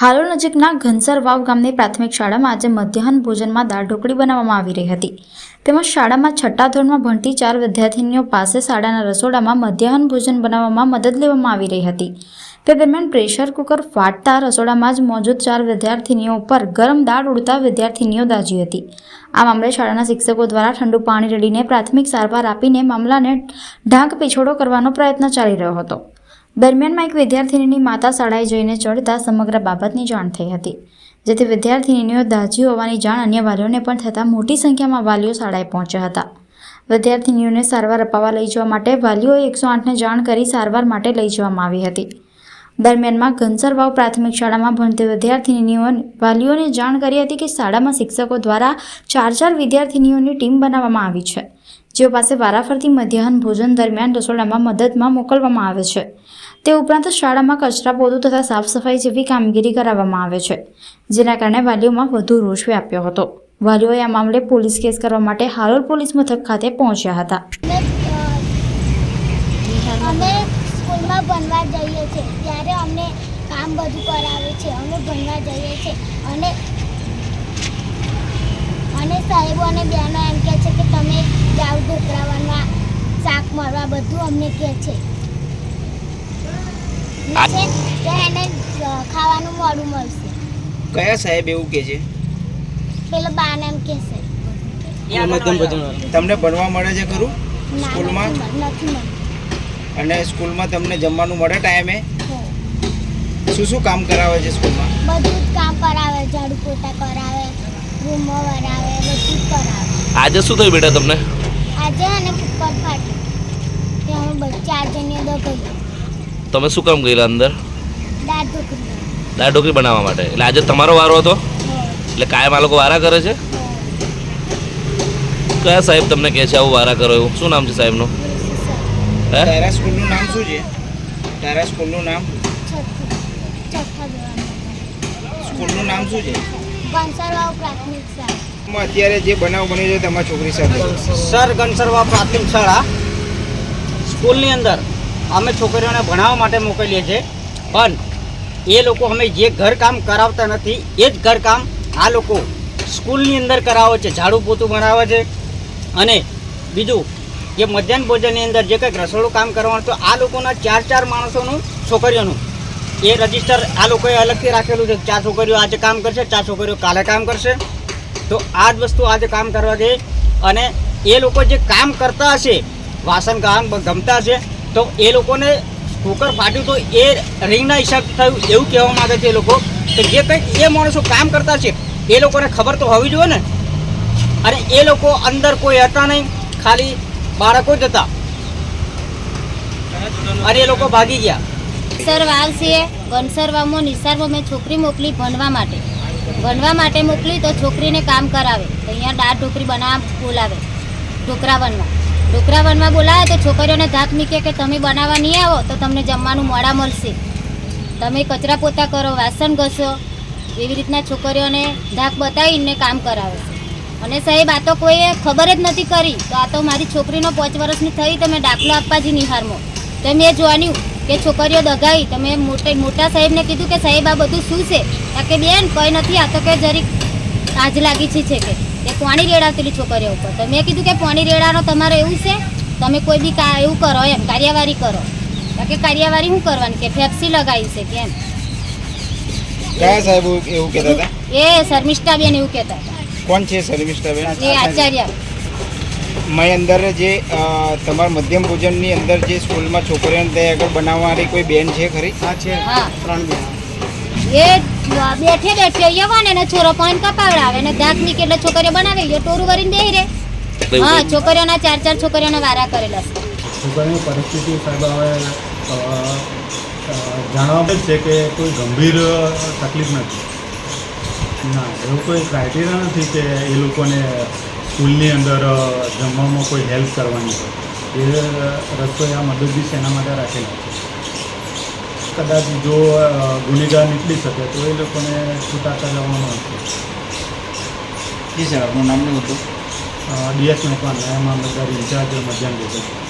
હાલોલ નજીકના ઘનસર વાવ ગામની પ્રાથમિક શાળામાં આજે મધ્યાહન ભોજનમાં દાળ ઢોકળી બનાવવામાં આવી રહી હતી. તેમજ શાળામાં છઠ્ઠા ધોરણમાં ભણતી ચાર વિદ્યાર્થીનીઓ પાસે શાળાના રસોડામાં મધ્યાહન ભોજન બનાવવામાં મદદ લેવામાં આવી રહી હતી. તે દરમિયાન પ્રેશર કુકર ફાટતા રસોડામાં જ મોજૂદ ચાર વિદ્યાર્થીનીઓ ઉપર ગરમ દાળ ઉડતા વિદ્યાર્થીનીઓ દાજી હતી. આ મામલે શાળાના શિક્ષકો દ્વારા ઠંડુ પાણી રેડીને પ્રાથમિક સારવાર આપીને મામલાને ઢાંક પીછોડો કરવાનો પ્રયત્ન ચાલી રહ્યો હતો. દરમિયાનમાં એક વિદ્યાર્થીનીની માતા શાળાએ જઈને ચડતા સમગ્ર બાબતની જાણ થઈ હતી. જેથી વિદ્યાર્થિનીઓ દાજી હોવાની જાણ અન્ય વાલીઓને પણ થતાં મોટી સંખ્યામાં વાલીઓ શાળાએ પહોંચ્યા હતા. વિદ્યાર્થીનીઓને સારવાર અપાવવા લઈ જવા માટે વાલીઓએ એકસો આઠને જાણ કરી સારવાર માટે લઈ જવામાં આવી હતી. દરમિયાનમાં ઘનસરવાવ પ્રાથમિક શાળામાં ભણતી વિદ્યાર્થિનીઓને વાલીઓને જાણ કરી હતી કે શાળામાં શિક્ષકો દ્વારા ચાર ચાર વિદ્યાર્થિનીઓની ટીમ બનાવવામાં આવી છે. જેઓ પાસે વારાફરતી મધ્યાહન ભોજન દરમિયાન રસોડામાં મદદમાં મોકલવામાં આવે છે. તે ઉપરાંત શાળામાં કચરા પોતું તથા સાફ સફાઈ જેવી કામગીરી કરાવવામાં આવે છે, જેના કારણે વાલીઓમાં વધુ રોષ વ્યાપ્યો હતો. વાલીઓએ આ મામલે પોલીસ કેસ કરવા માટે હાલોલ પોલીસ મથક ખાતે પહોંચ્યા હતા. અમે સ્કૂલમાં ભણવા જઈએ છીએ, ત્યારે અમને કામ બધું કરાવે છે, અમે ભણવા જઈએ છીએ. અને અને સાહેબો અને બહેનો એમ કહે છે કે તમે જાઓ ઢોકળા શાક મળવા, બધું અમને કહે છે. છે કે એને ખાવાનું મોડું મળશે. કયા સાહેબ એવું કે છે? પેલો બાને એમ કહેશે તમને ભણવા મળે છે ખરું? સ્કૂલમાં? અને સ્કૂલમાં તમને જમવાનું મળે ટાઈમે? શું શું કામ કરાવે છે સ્કૂલમાં? બધું જ કામ કરાવે ઝાડુ પોતા કરાવે રૂમો વરાવે બધું કરાવે. આજે શું થયું બેટા તમને? આજે અને કુકર ફાટ્યું. તે અમે બધા ચાર જણીઓ દગાઈ તમે શું કામ ગયેલા અંદર? દાળ ઢોકળી બનાવવા માટે. એટલે આજે તમારો વારો હતો? એટલે કાયમ આ લોકો વારા કરે છે? કયા સાહેબ તમને કહે છે આવું વારા કરો એવું? શું નામ છે સાહેબનું? હે? તારા સ્કૂલનું નામ શું છે? તારા સ્કૂલનું નામ? સ્કૂલનું નામ શું છે? પ્રાથમિક શાળા. અત્યારે જે બનાવ બન્યો છે તમારી છોકરી સાથે. સર ગનસરવા પ્રાથમિક શાળા. સ્કૂલની અંદર. અમે છોકરીઓને ભણાવવા માટે મોકલીએ છીએ. પણ એ લોકો અમે જે ઘરકામ કરાવતા નથી, એ જ ઘરકામ આ લોકો સ્કૂલની અંદર કરાવે છે, ઝાડુ પોતું ભણાવે છે. અને બીજું, જે મધ્યાહન ભોજનની અંદર જે કંઈક રસોડું કામ કરવાનું તો આ લોકોના ચાર ચાર માણસોનું છોકરીઓનું. એ રજિસ્ટર આ લોકોએ અલગથી રાખેલું છે ચાર છોકરીઓ આજે કામ કરશે, ચાર છોકરીઓ કાલે કામ કરશે. તો આ જ વસ્તુ આજે કામ કરવા ગઈ. અને એ લોકો જે કામ કરતા હશે, વાસણ કામ ગમતા હશે તો એ લોકોને કુકર ફાટ્યું તો એ રિંગના હિસાબ થયું, એવું કહેવા માંગે છે એ લોકો. કે જે કંઈક એ માણસો કામ કરતા છે, એ લોકોને ખબર તો હોવી જોઈએ ને? અને એ લોકો અંદર કોઈ હતા નહીં, ખાલી બાળકો જ હતા. અને એ લોકો ભાગી ગયા. સર વાવ છે ગનસરવામાં નિસારમાં મેં છોકરી મોકલી ભણવા માટે. ભણવા માટે મોકલી તો છોકરીને કામ કરાવે. તો અહીંયા દાળ ઢોકરી બનાવવા બોલાવે, ઢોકરા બનવા. ઢોકરા વનમાં બોલાવે તો છોકરીઓને ધાક મૂકે કે તમે બનાવવા નહીં આવો તો તમને જમવાનું મોડા મળશે. તમે કચરા પોતા કરો, વાસણ ઘસો, એવી રીતના છોકરીઓને ધાક બતાવીને કામ કરાવે. અને સાહેબ, આ તો કોઈએ ખબર જ નથી કરી. તો આ તો મારી છોકરીનો પાંચ વર્ષની થઈ, તમે દાખલો આપવા જ નિહારમાં તો મેં જોવાનું કે છોકરીઓ દગાવી તમે મોટા મોટા સાહેબને કીધું કે સાહેબ, આ બધું શું છે? કે બેન, કંઈ નથી, આ તો કે જરીક આજ લાગી છે છે કે તે પાણી રેડાવતેલી છોકરીઓ ઉપર. તો મેં કીધું કે પાણી રેડાનો તમારે એવું છે? તમે કોઈ બી કા એવું કરો એમ કાર્યવાહી કરો. કે કાર્યવાહી શું કરવાની? કે ફેફસી લગાવી છે કેમ કયા સાહેબ એવું- એવું કહેતા હતા? એ શર્મિષ્ઠાબેન એવું કહેતા હતા. કોણ છે શર્મિષ્ઠાબેન? એ આચાર્ય. મેં અંદર જે તમારા મધ્યમ ભોજનની અંદર જે સ્કૂલમાં છોકરીઓને ત્યાં આગળ બનાવવાની કોઈ બેન છે ખરી? હા છે. હા ત્રણ બેન. એ બેઠે બેઠે યવાને ને છોરો પાન કપાવડાવે ને દાંત નીકળે એટલે છોકરીઓ બનાવે એ ટોરું ભરીને બેહી રે. હા છોકરીઓના ચાર ચાર છોકરીઓના વારા કરેલા છે. છોકરીની પરિસ્થિતિ સાહેબ હવે જાણવા છે કે કોઈ ગંભીર તકલીફ નથી. ના એવું કોઈ ક્રાઇટેરિયા નથી કે એ લોકોને સ્કૂલની અંદર જમવામાં કોઈ હેલ્પ કરવાની હોય. એ રસ્તો આ મદદનીશ સેના માટે રાખેલા છે. કદાચ જો ગુનેગાર નીકળી શકે તો એ લોકોને છૂટા કરાવવામાં આવશે. જી સર આપનું નામ નહીં હતું? ડીએસ મહેતા ન્યાય મામલતદાર ઇન્ચાર્જ મધ્યાહન